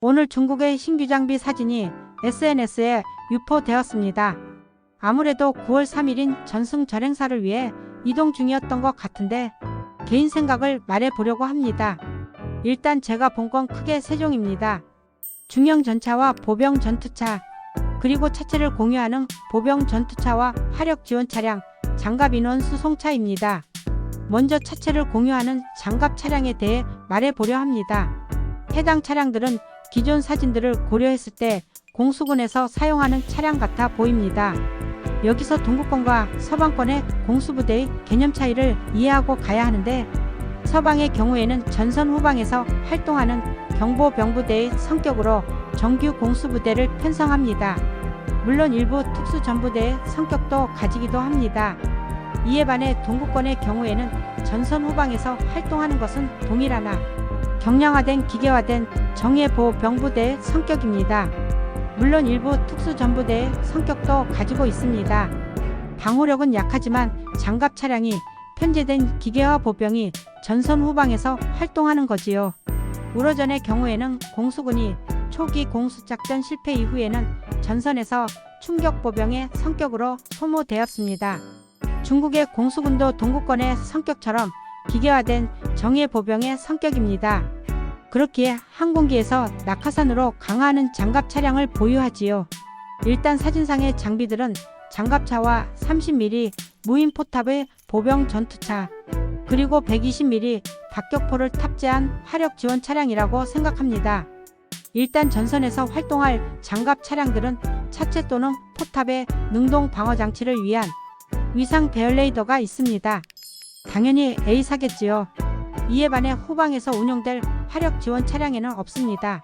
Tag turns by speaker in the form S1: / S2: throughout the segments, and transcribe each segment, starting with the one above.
S1: 오늘 중국의 신규 장비 사진이 SNS에 유포되었습니다. 아무래도 9월 3일인 전승 절 행사를 위해 이동 중이었던 것 같은데 개인 생각을 말해 보려고 합니다. 일단 제가 본 건 크게 세 종입니다. 중형 전차와 보병 전투차, 그리고 차체를 공유하는 보병 전투차와 화력 지원 차량, 장갑 인원 수송차입니다. 먼저 차체를 공유하는 장갑 차량에 대해 말해 보려 합니다. 해당 차량들은 기존 사진들을 고려했을 때 공수군에서 사용하는 차량 같아 보입니다. 여기서 동구권과 서방권의 공수부대의 개념 차이를 이해하고 가야 하는데 서방의 경우에는 전선 후방에서 활동하는 경보병부대의 성격으로 정규 공수부대를 편성합니다. 물론 일부 특수전부대의 성격도 가지기도 합니다. 이에 반해 동구권의 경우에는 전선 후방에서 활동하는 것은 동일하나 경량화된 기계화된 정예보병부대의 성격입니다. 물론 일부 특수전부대의 성격도 가지고 있습니다. 방호력은 약하지만 장갑 차량이 편제된 기계화 보병이 전선 후방에서 활동하는 거지요. 우러전의 경우에는 공수군이 초기 공수작전 실패 이후에는 전선에서 충격 보병의 성격으로 소모되었습니다. 중국의 공수군도 동구권의 성격처럼 기계화된 정예 보병의 성격입니다. 그렇기에 항공기에서 낙하산으로 강화하는 장갑 차량을 보유하지요. 일단 사진상의 장비들은 장갑차와 30mm 무인 포탑의 보병 전투차, 그리고 120mm 박격포를 탑재한 화력 지원 차량이라고 생각합니다. 일단 전선에서 활동할 장갑 차량들은 차체 또는 포탑에 능동 방어 장치를 위한 위상 배열 레이더가 있습니다. 당연히 A사겠지요. 이에 반해 후방에서 운용될 화력 지원 차량에는 없습니다.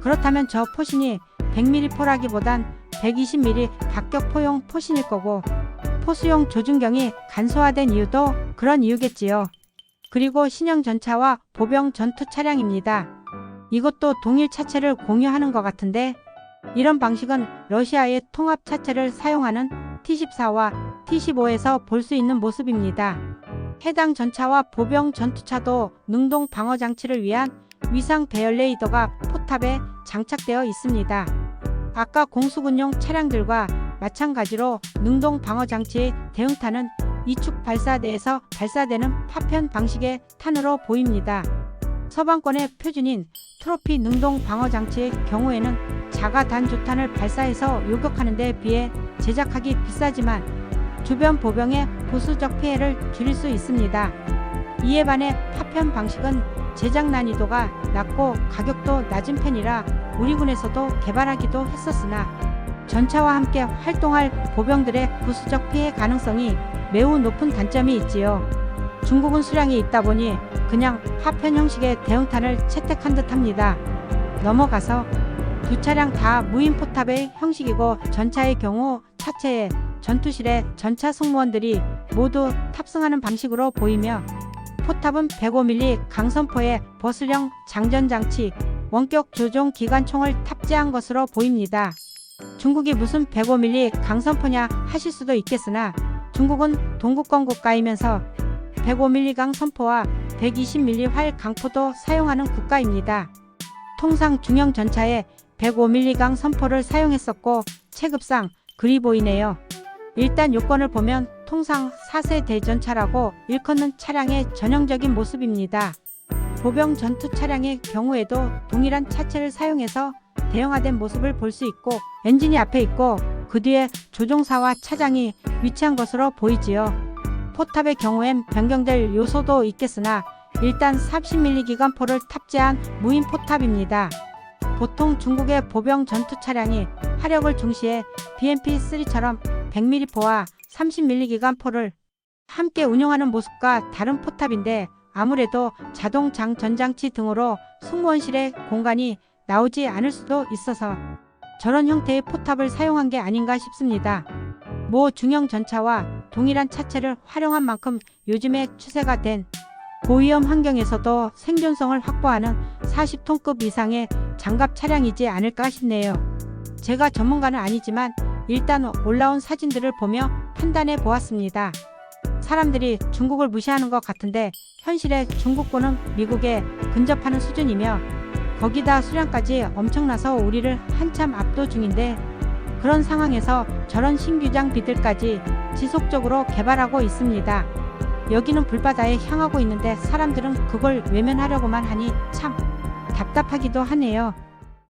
S1: 그렇다면 저 포신이 100mm 포라기보단 120mm 박격 포용 포신일 거고 포수용 조준경이 간소화된 이유도 그런 이유겠지요. 그리고 신형 전차와 보병 전투 차량입니다. 이것도 동일 차체를 공유하는 것 같은데 이런 방식은 러시아의 통합 차체를 사용하는 T-14와 T-15에서 볼 수 있는 모습입니다. 해당 전차와 보병 전투차도 능동 방어 장치를 위한 위상 배열 레이더가 포탑에 장착되어 있습니다. 아까 공수군용 차량들과 마찬가지로 능동 방어 장치의 대응탄은 이축 발사대에서 발사되는 파편 방식의 탄으로 보입니다. 서방권의 표준인 트로피 능동 방어 장치의 경우에는 자가 단주탄을 발사해서 요격하는 데 비해 제작하기 비싸지만 주변 보병의 보수적 피해를 줄일 수 있습니다. 이에 반해 파편 방식은 제작 난이도가 낮고 가격도 낮은 편이라 우리 군에서도 개발하기도 했었으나 전차와 함께 활동할 보병들의 부수적 피해 가능성이 매우 높은 단점이 있지요. 중국은 수량이 있다 보니 그냥 파편 형식의 대응탄을 채택한 듯 합니다. 넘어가서 두 차량 다 무인 포탑의 형식이고 전차의 경우 차체에 전투실에 전차 승무원들이 모두 탑승하는 방식으로 보이며 포탑은 105mm 강선포에 버슬형 장전장치, 원격 조종 기관총을 탑재한 것으로 보입니다. 중국이 무슨 105mm 강선포냐 하실 수도 있겠으나 중국은 동구권 국가이면서 105mm 강선포와 120mm 활 강포도 사용하는 국가입니다. 통상 중형 전차에 105mm 강 선포를 사용했었고 체급상 그리 보이네요. 일단 요건을 보면 통상 4세 대전차라고 일컫는 차량의 전형적인 모습입니다. 보병 전투 차량의 경우에도 동일한 차체를 사용해서 대형화된 모습을 볼 수 있고 엔진이 앞에 있고 그 뒤에 조종사와 차장이 위치한 것으로 보이지요. 포탑의 경우엔 변경될 요소도 있겠으나 일단 30mm 기관포를 탑재한 무인 포탑입니다. 보통 중국의 보병 전투 차량이 화력을 중시해 BMP-3처럼 100mm 포와 30mm 기관포를 함께 운용하는 모습과 다른 포탑인데 아무래도 자동 장 전장치 등으로 승무원실의 공간이 나오지 않을 수도 있어서 저런 형태의 포탑을 사용한 게 아닌가 싶습니다. 모 중형 전차와 동일한 차체를 활용한 만큼 요즘에 추세가 된 고위험 환경에서도 생존성을 확보하는 40톤급 이상의 장갑 차량이지 않을까 싶네요. 제가 전문가는 아니지만 일단 올라온 사진들을 보며 판단해 보았습니다. 사람들이 중국을 무시하는 것 같은데 현실에 중국군은 미국에 근접하는 수준이며 거기다 수량까지 엄청나서 우리를 한참 압도 중인데 그런 상황에서 저런 신규 장 비들까지 지속적으로 개발하고 있습니다. 여기는 불바다에 향하고 있는데 사람들은 그걸 외면하려고만 하니 참 답답하기도 하네요.